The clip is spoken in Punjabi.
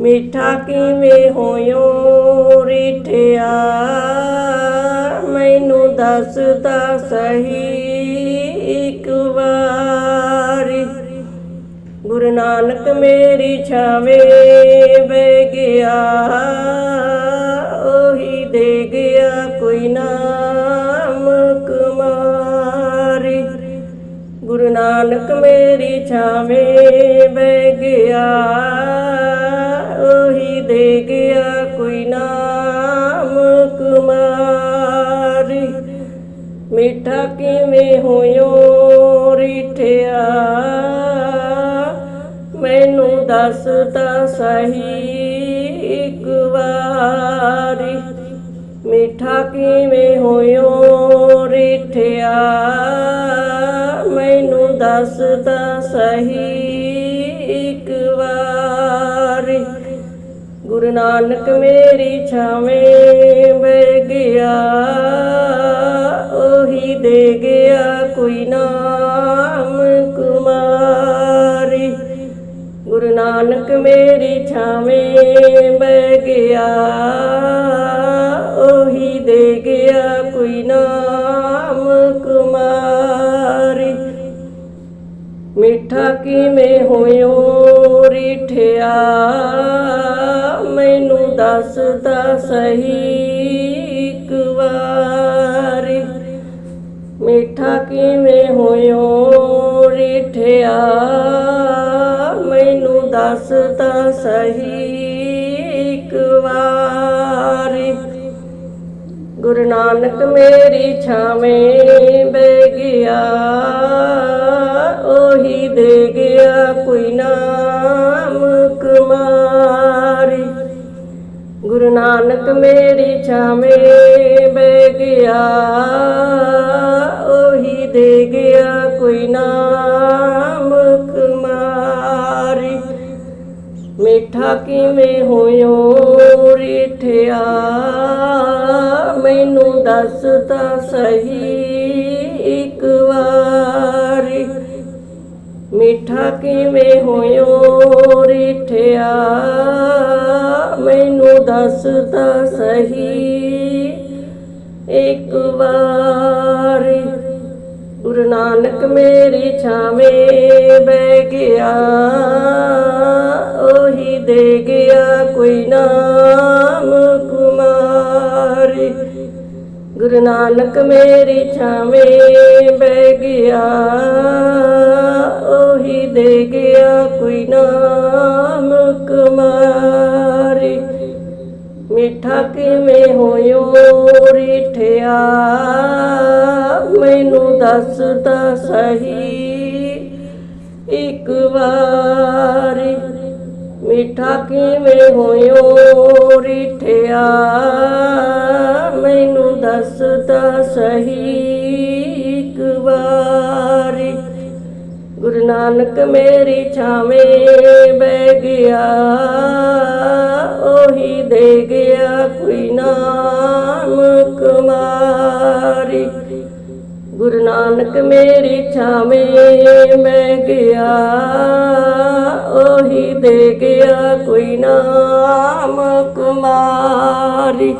ਮਿੱਠਾ ਕਿਵੇਂ ਹੋਇਓ ਰਿਠਿਆ? ਮੈਨੂੰ ਦੱਸਦਾ ਸਹੀ ਇੱਕ ਵਾਰੀ। ਗੁਰੂ ਨਾਨਕ ਮੇਰੀ ਛਾਵੇਂ ਬਹਿ ਗਿਆ, ਉਹੀ ਦੇ ਗਿਆ ਕੋਈ ਨਾਮ ਕੁਮਾਰੀ। ਗੁਰੂ ਨਾਨਕ ਮੇਰੀ ਛਾਵੇਂ ਬਹਿ ਗਿਆ ਉਹੀ ਗਿਆ ਕੋਈ ਨਾਮ ਕੁਮਾਰੀ। ਮਿੱਠਾ ਕਿਵੇਂ ਹੋਇਓ ਰਿਠਿਆ? ਮੈਨੂੰ ਦੱਸਦਾ ਸਹੀ ਇੱਕ ਵਾਰੀ। ਮਿੱਠਾ ਕਿਵੇਂ ਹੋਇਓ ਰਿਠਿਆ? ਮੈਨੂੰ ਦੱਸਦਾ ਸਹੀ ਇੱਕ ਵਾਰੀ। ਗੁਰੂ ਨਾਨਕ ਮੇਰੀ ਛਾਵੇਂ ਬਹਿ ਗਿਆ, ਉਹੀ ਦੇ ਗਿਆ ਕੋਈ ਨਾਮ ਕੁਮਾਰੀ। ਗੁਰੂ ਨਾਨਕ ਮੇਰੀ ਛਾਵੇਂ ਬਹਿ ਗਿਆ ਮਿੱਠਾ ਕਿਵੇਂ ਹੋਇਓ ਰਿਠਿਆ? ਮੈਨੂੰ ਦੱਸਦਾ ਸਹੀ ਇੱਕ ਵਾਰੀ। ਮਿੱਠਾ ਕਿਵੇਂ ਹੋਇਓ ਰਿਠਿਆ? ਮੈਨੂੰ ਦੱਸਦਾ ਸਹੀ ਇੱਕ ਵਾਰੀ। ਗੁਰੂ ਨਾਨਕ ਮੇਰੀ ਛਾਵੇਂ ਬਹਿ ਗਿਆ। ਗੁਰੂ ਨਾਨਕ ਮੇਰੀ ਛਾਵੇਂ ਬਹਿ ਗਿਆ, ਉਹੀ ਦੇ ਗਿਆ ਕੋਈ ਨਾਮ ਕੁਮਾਰੀ। ਮਿੱਠਾ ਕਿਵੇਂ ਹੋਇਓ ਰਿਠਿਆ, ਮੈਨੂੰ ਦੱਸ ਤਾਂ ਸਹੀ ਇੱਕ ਵਾਰੀ। ਮਿੱਠਾ ਕਿਵੇਂ ਹੋਇਓ ਰਿਠਿਆ ਮੈਨੂੰ ਸਹੀ। ਇੱਕ ਵਾਰੀ ਗੁਰੂ ਨਾਨਕ ਮੇਰੀ ਛਾਵੇਂ ਬਹਿ ਗਿਆ, ਉਹੀ ਦੇ ਗਿਆ ਕੋਈ ਨਾਮ ਕੁਮਾਰੀ। ਗੁਰੂ ਨਾਨਕ ਮੇਰੀ ਛਾਵੇਂ ਬਹਿ ਗਿਆ, ਉਹੀ ਦੇ ਗਿਆ ਕੋਈ ਨਾਮ ਕੁਮਾਰ। ਮਿੱਠਾ ਕਿਵੇਂ ਹੋਇਓ ਰਿਠਿਆ। ਮੈਨੂੰ ਦੱਸ ਤਾਂ ਸਹੀ, ਇੱਕ ਵਾਰੀ ਮਿੱਠਾ ਕਿਵੇਂ ਹੋਇਓ ਰਿਠਿਆ। ਮੈਨੂੰ ਦੱਸ ਤਾਂ ਸਹੀ, ਇੱਕ ਵਾਰੀ ਗੁਰੂ ਨਾਨਕ ਮੇਰੀ ਛਾਵੇਂ ਬਹਿ ਗਿਆ। ਉਹੀ ਦੇ ਗਿਆ ਕੋਈ ਨਾਮ ਕੁਮਾਰੀ ਗੁਰੂ ਨਾਨਕ ਮੇਰੀ ਛਾਵੇਂ ਮੈਂ ਗਿਆ, ਉਹੀ ਦੇ ਗਿਆ ਕੋਈ ਨਾਮ ਕੁਮਾਰੀ